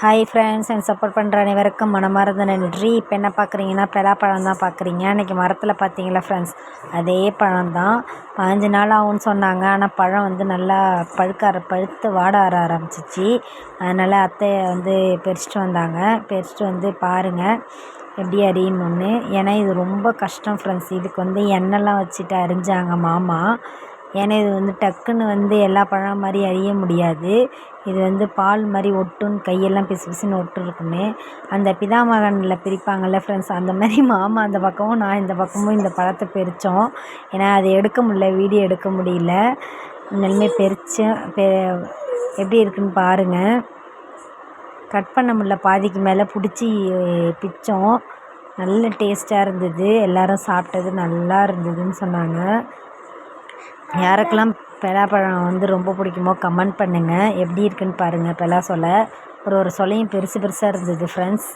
Hi friends எனக்கு support பண்ணுற அனைவருக்கும் மனமார்ந்த நன்றி. இப்போ என்ன பார்க்குறீங்கன்னா பலாப்பழம் தான் பார்க்குறீங்க அன்றைக்கி மரத்தில் பார்த்தீங்களா ஃப்ரெண்ட்ஸ் அதே பழம் தான். பாஞ்சு நாள் ஆகும்னு சொன்னாங்க. ஆனால் பழம் வந்து நல்லா பழுக்கார பழுத்து வாட ஆர ஆரம்பிச்சிச்சு. அதனால் அத்தை வந்து பறிச்சிட்டு வந்தாங்க. பறிச்சிட்டு வந்து பாருங்கள் எப்படி அறியணும்னு ஏன்னா இது ரொம்ப கஷ்டம் ஃப்ரெண்ட்ஸ் இதுக்கு வந்து எண்ணெய்லாம் வச்சுட்டு அரிஞ்சாங்க மாமா. ஏன்னா இது வந்து டக்குன்னு வந்து எல்லா பழம் மாதிரி அறிய முடியாது. இது வந்து பால் மாதிரி ஒட்டுன்னு கையெல்லாம் பிசு பிசுன்னு ஒட்டு இருக்குமே அந்த பிதாமகனில் பிரிப்பாங்கள்ல ஃப்ரெண்ட்ஸ் அந்த மாதிரி மாமா அந்த பக்கமும் நான் இந்த பக்கமும் இந்த பழத்தை பிரித்தோம் ஏன்னா அதை எடுக்க முடியல வீடியோ எடுக்க முடியல. இனிமே பிரித்தேன் பெ எப்படி இருக்குன்னு பாருங்கள் கட் பண்ண முடியல பாதிக்கு மேலே பிடிச்சி பிச்சோம். நல்ல டேஸ்ட்டாக இருந்தது. எல்லோரும் சாப்பிட்டது நல்லா இருந்ததுன்னு சொன்னாங்க. யாருக்கெல்லாம் பலாப்பழம் வந்து ரொம்ப பிடிக்குமோ கமெண்ட் பண்ணுங்கள் எப்படி இருக்குன்னு பாருங்கள் பலா சொலை ஒரு ஒரு சொலையும் பெருசு பெருசாக இருந்தது ஃப்ரெண்ட்ஸ்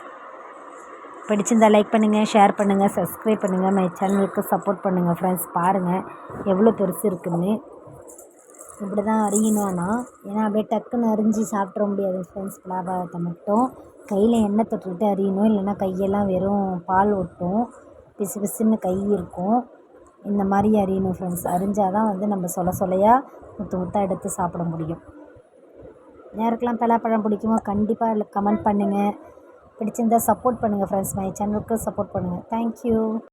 பிடிச்சிருந்தா லைக் பண்ணுங்கள் ஷேர் பண்ணுங்கள் சப்ஸ்கிரைப் பண்ணுங்கள் மை சேனலுக்கு சப்போர்ட் பண்ணுங்கள் ஃப்ரெண்ட்ஸ் பாருங்கள் எவ்வளோ பெருசு இருக்குன்னு. இப்படி தான் அறியணும் ஆனால் ஏன்னா அப்படியே டக்குன்னு அரிஞ்சு சாப்பிட்ற முடியாது ஃப்ரெண்ட்ஸ் பலாபழத்தை மட்டும். கையில் எண்ணெய் தொட்டுக்கிட்டு அறியணும் இல்லைன்னா கையெல்லாம் வெறும் பால் ஒட்டும். பிசு பிசுன்னு கை இருக்கும். இந்த மாதிரி அறியணும் ஃப்ரெண்ட்ஸ் அரிஞ்சால் தான் வந்து நம்ம சொல சொலையாக முத்து முத்தாக எடுத்து சாப்பிட முடியும். யாருக்கெல்லாம் பலாப்பழம் பிடிக்குமோ கண்டிப்பாக அதில் கமெண்ட் பண்ணுங்கள் பிடிச்சிருந்தா சப்போர்ட் பண்ணுங்கள் ஃப்ரெண்ட்ஸ் மை சேனலுக்கு சப்போர்ட் பண்ணுங்கள் தேங்க்யூ